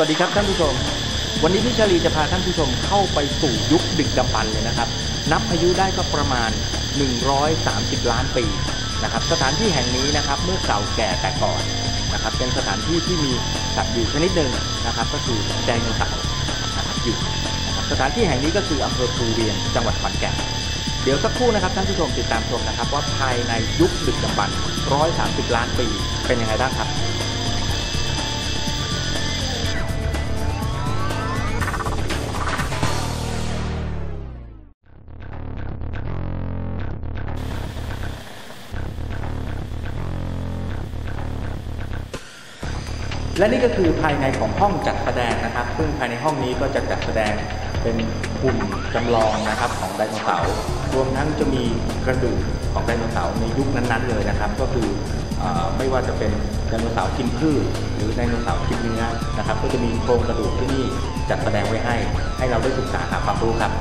สวัสดีครับท่านผู้ชม วันนี้พี่ชลีจะพาท่านผู้ชมเข้าไปสู่ยุคดึกดำบรรพ์เลยนะครับ นับอายุได้ก็ประมาณ 130 ล้านปีนะครับ สถานที่แห่งนี้นะครับเมื่อเก่าแก่แต่ก่อนนะครับเป็นสถานที่ที่มีสัตว์อยู่ชนิดหนึ่งนะครับ ก็คือไดโนเสาร์นะครับอยู่นะครับสถานที่แห่งนี้ก็คืออำเภอภูเวียงจังหวัดขอนแก่นเดี๋ยวสักครู่นะครับท่านผู้ชมติดตามชมนะครับว่าภายในยุคดึกดำบรรพ์130 ล้านปีเป็นยังไงบ้างครับ และนี่ก็คือภายในของห้องจัดแสดงนะครับ ซึ่งภายในห้องนี้ก็จะจัดแสดงเป็นหุ่นจำลองนะครับของไดโนเสาร์รวมทั้งจะมีกระดูกของไดโนเสาร์ในยุคนั้นๆเลยนะครับ ก็คือเออไม่ว่าจะเป็นไดโนเสาร์กินพืชหรือไดโนเสาร์กินเนื้อนะครับ ก็จะมีโครงกระดูกที่นี่จัดแสดงไว้ให้ ให้เราได้ศึกษาหาความรู้ครับ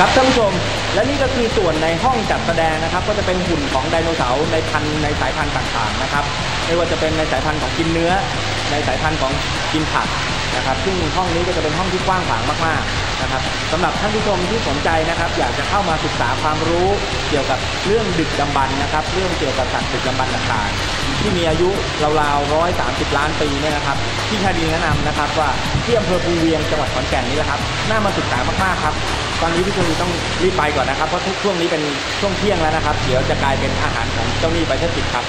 ครับท่านผู้ชมและนี่ก็คือส่วนในห้องจัดแสดงนะครับ ก็จะเป็นหุ่นของไดโนเสาร์ในพันธุ์ในสายพันธุ์ต่างๆนะครับไม่ว่าจะเป็นในสายพันธุ์ของกินเนื้อ ในสายพันธุ์ของกินผักนะครับซึ่งห้องนี้ก็จะเป็นห้องที่กว้างขวางมากๆนะครับสำหรับท่านผู้ชมที่สนใจนะครับ อยากจะเข้ามาศึกษาความรู้เกี่ยวกับเรื่องดึกดำบรรพ์นะครับ เรื่องเกี่ยวกับสัตว์ดึกดำบรรพ์ต่างๆ ที่มีอายุราวๆ130ล้านปีเนี่ยนะครับ ที่ชาดีแนะนำนะครับ ว่าที่อำเภอภูเวียงจังหวัดขอนแก่นนี่แหละครับน่ามาศึกษามากๆครับ ตอนนี้พี่ชลีต้องรีบไปก่อนนะครับเพราะช่วงนี้เป็นช่วงเที่ยงแล้วนะครับ เดี๋ยวจะกลายเป็นอาหารของเจ้าหนี้ไปเทศกิจครับ